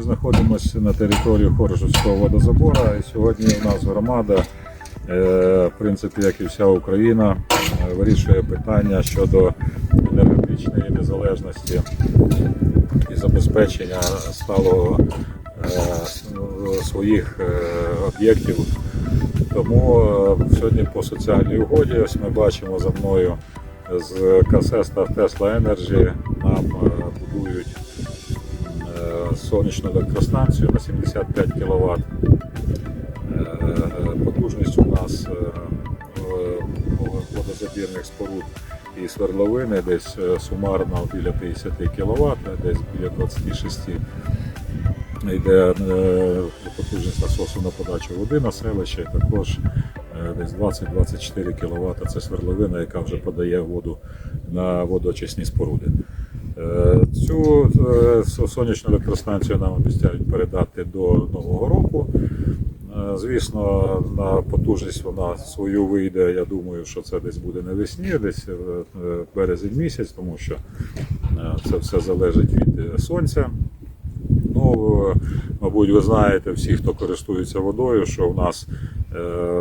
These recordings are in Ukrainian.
знаходимося на території Хоржівського водозабора. І сьогодні у нас громада, е, в принципі, як і вся Україна, е, вирішує питання щодо енергетичної незалежності і забезпечення сталого е, своїх об'єктів. Тому сьогодні по соціальній угоді, ось ми бачимо за мною з КСС та Tesla Energy нам сонячну електростанцію на 75 кВт. Потужність у нас е, е, водозабірних споруд і свердловини десь е, сумарно біля 50 кВт, десь біля 26 йде е, потужність насосу на подачу води на селище, також е, десь 20-24 кВт це свердловина, яка вже подає воду на водоочисні споруди. Е, Цю е, сонячну електростанцію нам обіцяють передати до Нового року. Е, Звісно, на потужність вона свою вийде. Я думаю, що це десь буде навесні, десь е, березень місяць, тому що це все залежить від сонця. Ну, мабуть, ви знаєте, всі, хто користується водою, що в нас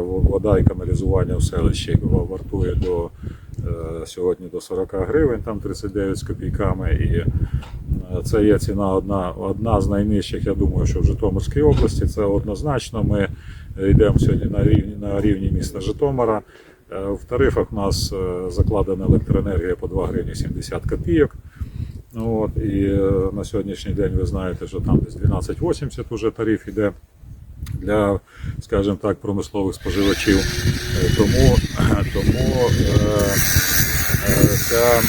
вода і каналізування в селищі вартує до сьогодні до 40 гривень, там 39 з копійками. І е, це є ціна одна, одна з найнижчих, я думаю, що в Житомирській області. Це однозначно. Ми йдемо сьогодні на рівні, на рівні міста Житомира. Е, В тарифах у нас е, закладена електроенергія по 2 гривні 70 копійок. От, і е, на сьогоднішній день ви знаєте, що там десь 12,80 уже тариф іде для, скажімо так, промислових споживачів. Е, Тому, тому е, е, ця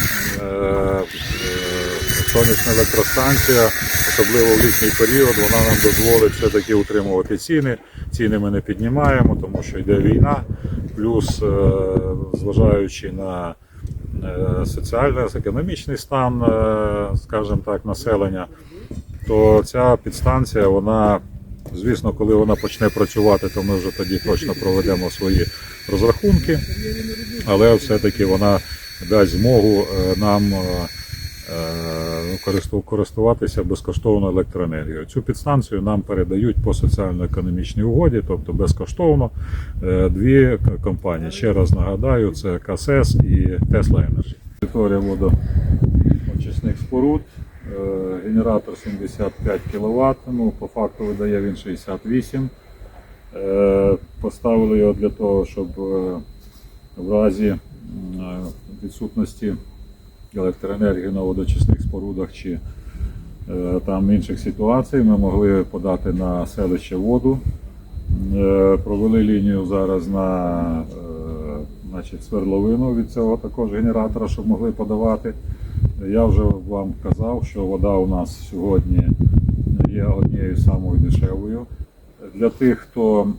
сонячна електростанція, особливо в літній період, вона нам дозволить все-таки утримувати ціни. Ціни ми не піднімаємо, тому що йде війна. Плюс, зважаючи на е, соціально-економічний стан, скажімо так, населення, то ця підстанція, вона, звісно, коли вона почне працювати, то ми вже тоді точно проведемо свої розрахунки, але все-таки вона дасть змогу е, нам е, е, користу- користуватися безкоштовно електроенергією. Цю підстанцію нам передають по соціально-економічній угоді, тобто безкоштовно дві компанії. Ще раз нагадаю, це КСС і Tesla Energy. Територія водоочисних споруд. Генератор 75 кВт, ну, по факту видає він 68. Е, Поставили його для того, щоб е, в разі е, відсутності електроенергії на водочисних спорудах чи там інших ситуацій ми могли подати на селище воду. Провели лінію зараз на значить, свердловину від цього також генератора, щоб могли подавати. Я вже вам казав, що вода у нас сьогодні є однією самою дешевою. Для тих, хто е,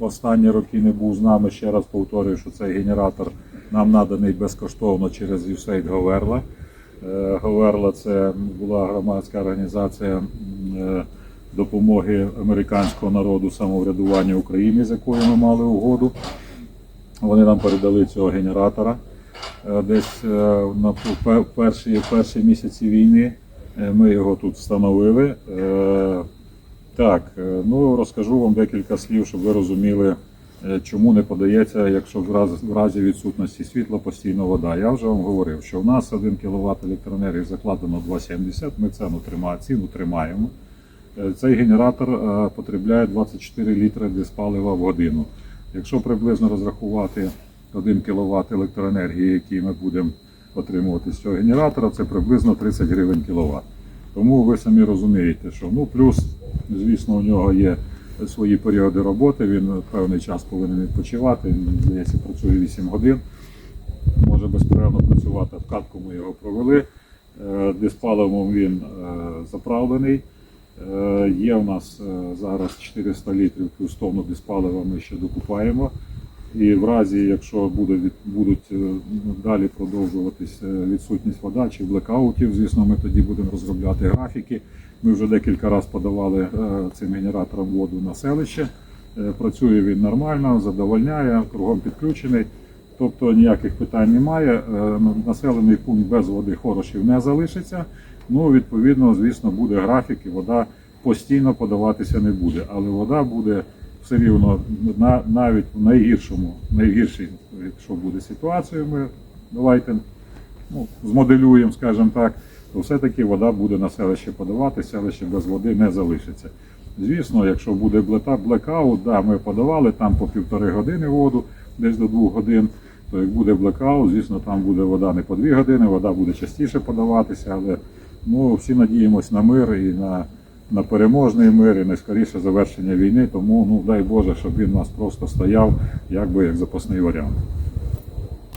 останні роки не був з нами, ще раз повторюю, що цей генератор нам наданий безкоштовно через USAID Говерла. Говерла це була громадська організація е, допомоги американського народу самоврядування України, з якою ми мали угоду. Вони нам передали цього генератора десь е, на пер- перші, перші місяці війни. Е, Ми його тут встановили. Е, Так, е, ну розкажу вам декілька слів, щоб ви розуміли, е, чому не подається, якщо в разі, відсутності світла постійно вода. Я вже вам говорив, що в нас 1 кВт електроенергії закладено 2,70, ми ціну тримаємо, ціну тримаємо. Е, Цей генератор е, потребляє 24 літри диспалива в годину. Якщо приблизно розрахувати 1 кВт електроенергії, який ми будемо отримувати з цього генератора, це приблизно 30 гривень кВт. Тому ви самі розумієте, що ну плюс, звісно, у нього є свої періоди роботи. Він певний час повинен відпочивати. Він, здається, працює 8 годин. Може безперервно працювати. В катку ми його провели. Е, Диспаливом він е, заправлений. Е, Є у нас зараз 400 літрів плюс тонну диспалива ми ще докупаємо. І в разі, якщо буде будуть е, далі продовжуватись е, відсутність вода чи блекаутів, звісно, ми тоді будемо розробляти графіки. Ми вже декілька разів подавали е, цим генератором воду на селище. Працює він нормально, задовольняє, кругом підключений. Тобто ніяких питань немає. Населений пункт без води хорошів не залишиться. Ну, відповідно, звісно, буде графік і вода постійно подаватися не буде, але вода буде все рівно на, навіть в найгіршому, найгіршій, якщо буде ситуація, ми давайте ну, змоделюємо, скажімо так, то все-таки вода буде на селище подавати, селище без води не залишиться. Звісно, якщо буде блекаут, да, ми подавали там по півтори години воду, десь до двох годин, то як буде блекаут, звісно, там буде вода не по дві години, вода буде частіше подаватися, але ну, всі надіємось на мир і на, на переможний мир, і найскоріше завершення війни, тому ну, дай Боже, щоб він у нас просто стояв якби як запасний варіант.